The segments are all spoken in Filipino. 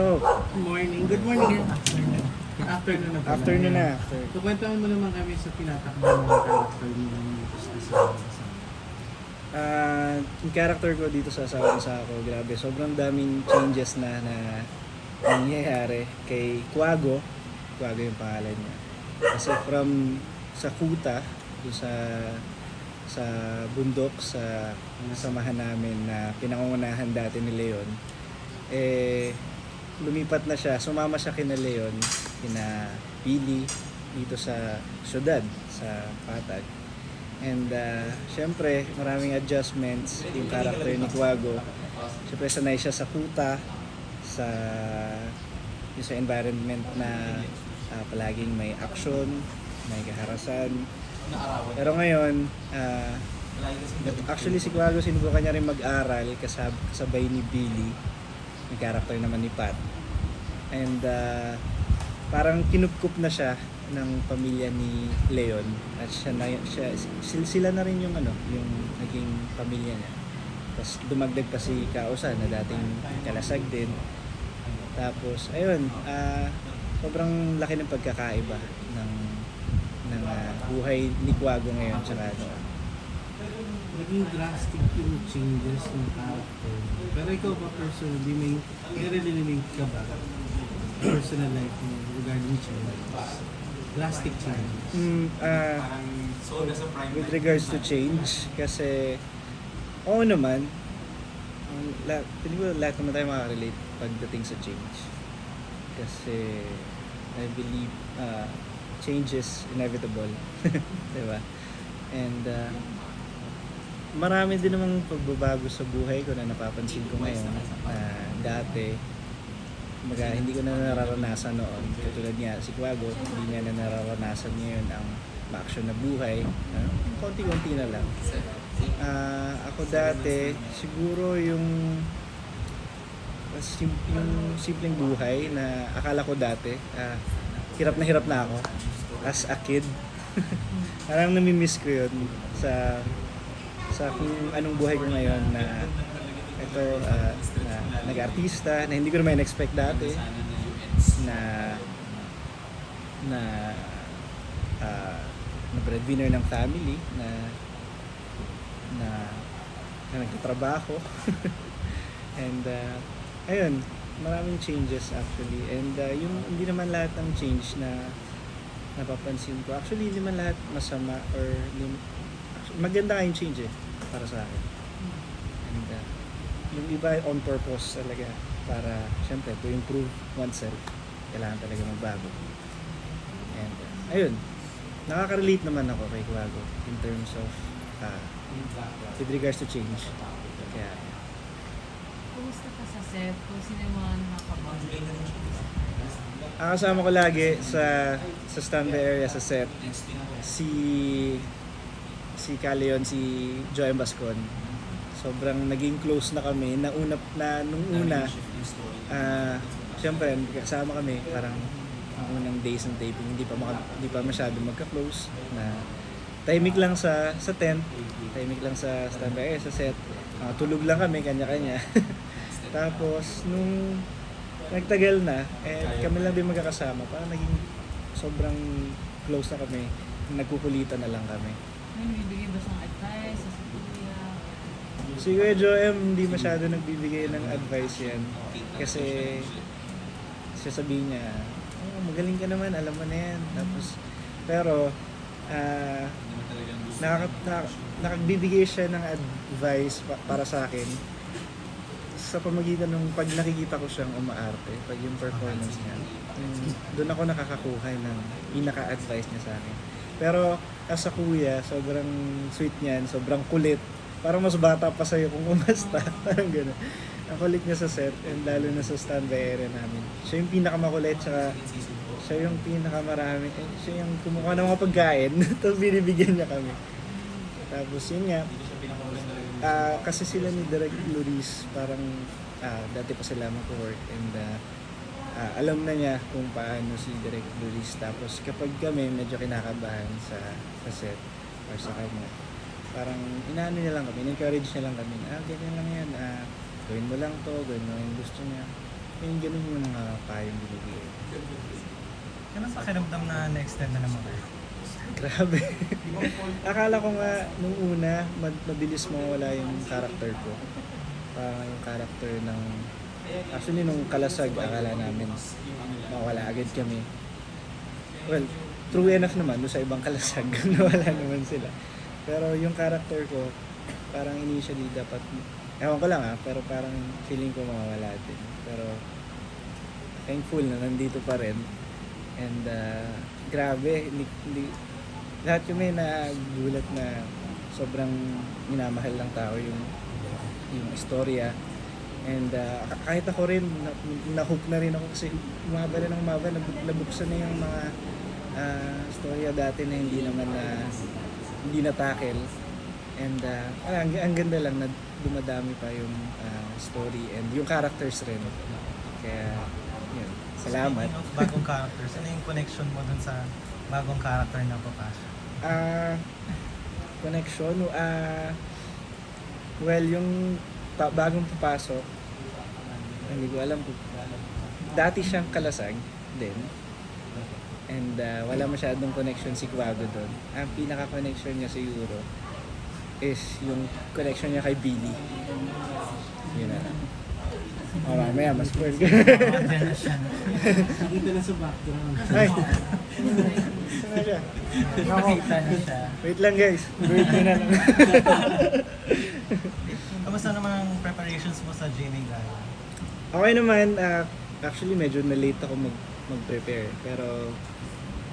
So, Good morning. Good morning. Afternoon. Afternoon na pala. afternoon na. After. So, kwentuhan mo naman kami sa tinatakbo ng character mo ng sa Ah, yung character ko dito sa asawa sa ako, grabe, sobrang daming changes na na nangyayari kay Quago. Quago yung pangalan niya. Kasi from sa kuta, doon sa sa bundok sa samahan namin na pinangungunahan dati ni Leon, eh lumipat na siya, sumama siya kina Leon, kina Billy dito sa syudad, sa Patag. And uh, syempre, maraming adjustments yung character ni Quago. Syempre, sanay siya sa kuta, sa yung sa environment na ah, palaging may action, may kaharasan. Pero ngayon, ah, actually si Quago sinubukan niya rin mag-aral kasab kasabay ni Billy, yung character naman ni Pat. And ah, parang kinupkup na siya ng pamilya ni Leon. At siya na siya sil- sila na rin yung ano yung naging pamilya niya. Tapos dumagdag pa si Kausa na dating kalasag din. Tapos ayun ah, sobrang laki ng pagkakaiba ng ng ah, buhay ni Quago ngayon tsaka ano Naging drastic yung changes ng character. Pero ikaw ba personally, may nire-relate ka ba? Personal life mo regarding changes. Drastic changes. Mm, ah, with regards to change kasi oo naman la, pili ko lahat naman tayo makaka-relate pagdating sa change kasi I believe uh, change is inevitable diba and uh, marami din namang pagbabago sa buhay ko na napapansin ko ngayon na dati Kumbaga, hindi ko na nararanasan noon. Katulad niya, si Quago, hindi niya na nararanasan ngayon ang ma-action na buhay. Ano? Konti-konti na lang. Ah, ako dati, siguro yung sim- yung simpleng buhay na akala ko dati, ah, hirap na hirap na ako as a kid. Parang nami-miss ko yun sa sa kung anong buhay ko ngayon na ito ah, na nag-artista na hindi ko naman expect dati na na ah, na breadwinner ng family na na na nagtatrabaho. And uh, ayun maraming changes actually. And uh, yung hindi naman lahat ng change na napapansin ko actually hindi man lahat masama or hindi, actually, maganda yung change eh para sa akin and uh, yung iba on purpose talaga para syempre to improve oneself kailangan talaga magbago and uh, ayun nakaka-relate naman ako kay Kuwago in terms of uh, with regards to change kaya Kumusta ka sa set? Kung sino yung mga nakakabang? ang kasama ko lagi sa sa standby area sa set si si Caleon si Joy Bascon. Sobrang naging close na kami. Na una na nung una ah syempre kasama kami. Parang ang unang days ng taping hindi pa maka, hindi pa masyado magka-close na tahimik lang sa sa tent. Tahimik lang sa standby area sa set. Ah, tulog lang kami kanya-kanya. Tapos nung nagtagal na eh kami lang din magkakasama. Parang naging sobrang close na kami. Nagkukulitan na lang kami May bibigay ba advice sa kuya? Si Kuya Joem hindi masyado nagbibigay ng advice yan. Kasi sasabihin niya, oh, magaling ka naman, alam mo na yan. Tapos, pero, ah, nakaka, nak- nakagbibigay siya ng advice pa- para sa akin sa pamagitan ng pag nakikita ko siyang umaarte, pag yung performance niya, mm, doon ako nakakakuha ng pinaka-advice niya sa akin. Pero as a kuya, sobrang sweet niyan, sobrang kulit. Parang mas bata pa sa'yo kung kumasta. Parang gano'n. Ang kulit niya sa set and lalo na sa standby area namin. Siya yung pinakamakulit, tsaka siya yung pinakamarami. Eh, siya yung kumukuha ng mga pagkain, tapos binibigyan niya kami. Tapos yun nga, ah, kasi sila ni Direk Loris, parang ah, dati pa sila mag-work and ah, ah, alam na niya kung paano si Direk Loris. Tapos kapag kami medyo kinakabahan sa, sa set or sa kanya, parang inaano niya lang kami, encourage niya lang kami, ah, ganyan lang yan, ah, gawin mo lang to, gawin mo yung gusto niya. yung ganun yung mga payong binibigay. Sa pakiramdam na na-extend na naman kayo? Grabe. Akala ko nga nung una, mad- mabilis mawala yung character ko. Parang yung character ng... Actually, nung kalasag, akala namin mawala agad kami. Well, true enough naman, sa ibang kalasag, nawala naman sila. Pero yung character ko, parang initially dapat... Ewan ko lang ah, pero parang feeling ko mawawala din. Pero thankful na nandito pa rin. And uh, grabe, hindi, hindi, lahat may nagulat na sobrang minamahal ng tao yung yung istorya. And uh, kahit ako rin, na, na-hook na rin ako kasi umaba na ng umaba, nab- nabuksan na yung mga uh, storya dati na hindi naman na hindi na tackle. And uh, ang, ang ganda lang na dumadami pa yung uh, story and yung characters rin. Kaya, yun, salamat. Speaking of bagong characters, ano yung connection mo dun sa bagong character na papasok? Ah, connection, ah, well, yung pa- bagong papasok, hindi ko alam kung, dati siyang kalasag din. And ah, wala masyadong connection si Quago doon. Ang pinaka-connection niya siguro is yung connection niya kay Billy. Yun na. Oh, mas ka. Diyan na siya. Nakita na sa background. Ay? Nakita na siya. Wait lang guys, wait na lang. Kamusta naman ang preparations mo sa GMA Gala? Okay naman, ah, actually medyo na-late ako mag, mag-prepare. Pero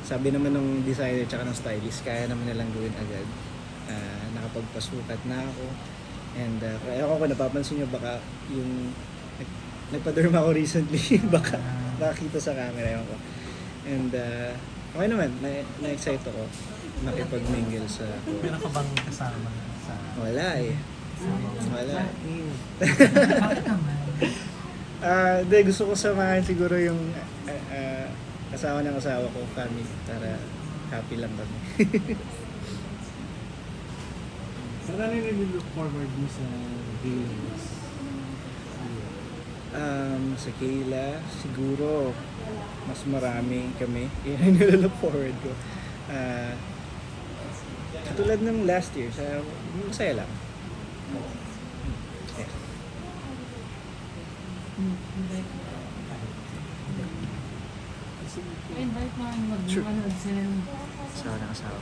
sabi naman ng designer tsaka ng stylist, kaya naman nilang gawin agad. Ah, nakapagpasukat na ako. And uh, kaya ako kung napapansin nyo, baka yung nag, nagpa-derma ako recently, baka nakakita sa camera yun ko. And uh, okay naman, na- na-excite ako makipag-mingle sa... Meron ka bang kasama sa... Wala eh. Wala. Bakit naman? Ah, hindi, gusto ko samahan siguro yung ah, ah, asawa ng asawa ko, family, para happy lang kami. Saan ano yung look forward mo sa games? um, sa Kayla, siguro, mas marami kami. Yan yung nilolook forward ko. Ah, katulad ng last year, sa, masaya lang. Invite mo ang mag-manood sila ng Asawa ng asawa.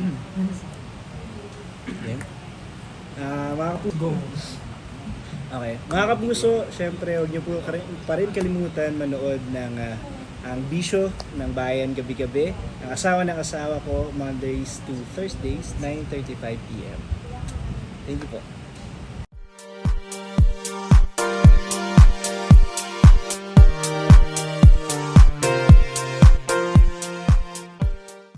Game? Ah, mga kapuso. Okay. Mga kapuso, syempre huwag niyo po pa rin kalimutan manood ng ah, ang Bisyo ng Bayan gabi-gabi. Ang asawa ng asawa ko, Mondays to Thursdays, 9.35pm. Ini.